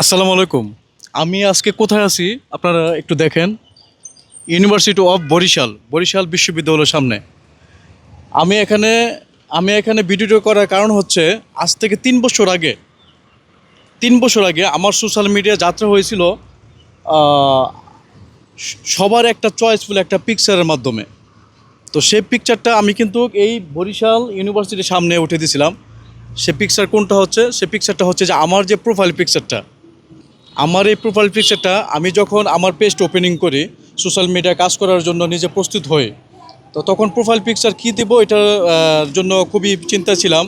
আসসালামু আলাইকুম। আমি আজকে কোথায় আছি? আপনারা একটু দেখেন। ইউনিভার্সিটি অফ বরিশাল বরিশাল বিশ্ববিদ্যালয়ের সামনে। আমি এখানে আমি এখানে ভিডিওটা করার কারণ হচ্ছে, আজ থেকে তিন বছর আগে, তিন বছর আগে আমার সোশ্যাল মিডিয়া যাত্রা হয়েছিল সবার একটা চয়েসফুল একটা পিকচারের মাধ্যমে। তো সেই পিকচারটা আমি কিন্তু এই বরিশাল ইউনিভার্সিটির সামনে উঠে দিয়েছিলাম সে পিকচার কোনটা হচ্ছে? সে পিকচারটা হচ্ছে যে আমার যে প্রোফাইল পিকচারটা আমার এই প্রোফাইল পিকচারটা আমি যখন আমার পেজটা ওপেনিং করি সোশ্যাল মিডিয়া কাজ করার জন্য নিজে প্রস্তুত হই, তো তখন প্রোফাইল পিকচার কী দেব এটার জন্য খুবই চিন্তা ছিলাম।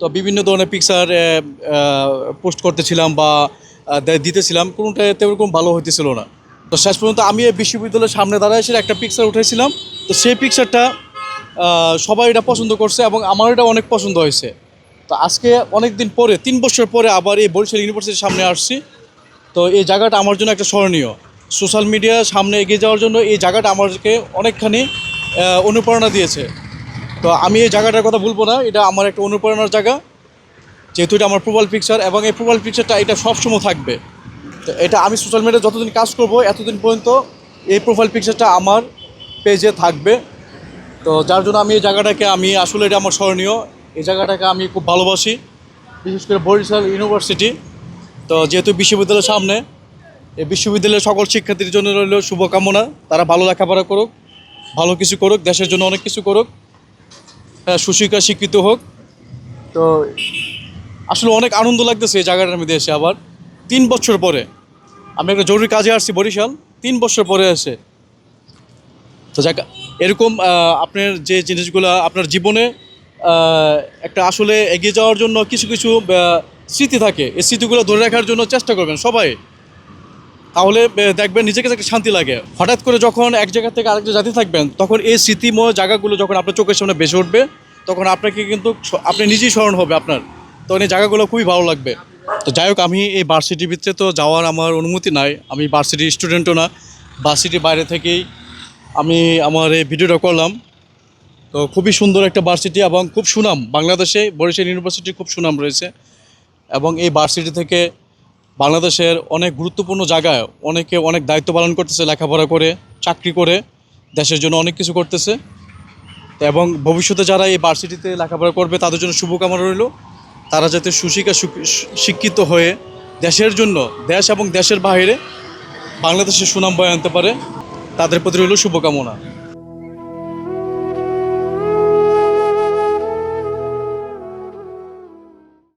তো বিভিন্ন ধরনের পিকচার পোস্ট করতেছিলাম বা দিতেছিলাম, কোনোটা তেমন ভালো হইতেছিল না। তো শেষ পর্যন্ত আমি এই বিশ্ববিদ্যালয়ের সামনে দাঁড়ায় এসে একটা পিকচার উঠেছিলাম তো সেই পিকচারটা সবাই এটা পছন্দ করছে এবং আমার এটা অনেক পছন্দ হয়েছে। তো আজকে অনেক দিন পরে, তিন বছর পরে আবার এই বরিশাল ইউনিভার্সিটির সামনে আসছি। তো এই জায়গাটা আমার জন্য একটা স্মরণীয়। সোশ্যাল মিডিয়ার সামনে এগিয়ে যাওয়ার জন্য এই জায়গাটা আমাকে অনেকখানি অনুপ্রেরণা দিয়েছে। তো আমি এই জায়গাটার কথা বলব না, এটা আমার একটা অনুপ্রেরণার জায়গা। যেহেতু এটা আমার প্রোফাইল পিকচার এবং এই প্রোফাইল পিকচারটা এটা সবসময় থাকবে। তো এটা আমি সোশ্যাল মিডিয়ায় যতদিন কাজ করব, এতদিন পর্যন্ত এই প্রোফাইল পিকচারটা আমার পেজে থাকবে। তো যার জন্য আমি এই জায়গাটাকে আমি আসলে এটা আমার স্মরণীয়। এই জায়গাটাকে আমি খুব ভালোবাসি, বিশেষ করে বরিশাল ইউনিভার্সিটি। তো যেহেতু বিশ্ববিদ্যালয়ের সামনে এই বিশ্ববিদ্যালয়ের সকল শিক্ষার্থীর জন্য রইল শুভকামনা। তারা ভালো লেখাপড়া করুক ভালো কিছু করুক দেশের জন্য অনেক কিছু করুক। হ্যাঁ, সুশিক্ষা শিক্ষিত হোক। তো আসলে অনেক আনন্দ লাগতেছে এই জায়গাটার মধ্যে এসে আবার। তিন বছর পরে আমি একটা জরুরি কাজে আসছি বরিশাল তিন বছর পরে এসে। তো যাক এরকম আপনার যে জিনিসগুলো আপনার জীবনে একটা আসলে এগিয়ে যাওয়ার জন্য কিছু কিছু স্মৃতি থাকে। এই স্মৃতিগুলো ধরে রাখার জন্য চেষ্টা করবেন সবাই। তাহলে দেখবেন নিজেকে একটা শান্তি লাগে। হঠাৎ করে যখন এক জায়গা থেকে আরেকটা জাতি থাকবেন, তখন এই স্মৃতিময় জায়গাগুলো যখন আপনার চোখের সামনে বেসে উঠবে, তখন আপনাকে কিন্তু আপনি নিজেই স্মরণ হবে আপনার। তখন এই জায়গাগুলো খুবই ভালো লাগবে। তো যাই হোক, আমি এই ভার্সিটির ভিতরে তো যাওয়ার আমার অনুমতি নাই। আমি ভার্সিটির স্টুডেন্টও না। ভার্সিটির বাইরে থেকেই আমি আমার এই ভিডিওটা করলাম। তো খুবই সুন্দর একটা ভার্সিটি এবং খুব সুনাম। বাংলাদেশে বরিশাল ইউনিভার্সিটি খুব সুনাম রয়েছে। এবং এই ভার্সিটি থেকে বাংলাদেশের অনেক গুরুত্বপূর্ণ জায়গায় অনেকে অনেক দায়িত্ব পালন করতেছে, লেখাপড়া করে, চাকরি করে, দেশের জন্য অনেক কিছু করতেছে। এবং ভবিষ্যতে যারা এই ভার্সিটিতে লেখাপড়া করবে, তাদের জন্য শুভকামনা রইল। তারা যাতে সুশিক্ষা শিক্ষিত হয়ে দেশের জন্য, দেশ এবং দেশের বাইরে বাংলাদেশের সুনাম বয়ে আনতে পারে, তাদের প্রতি রইল শুভকামনা।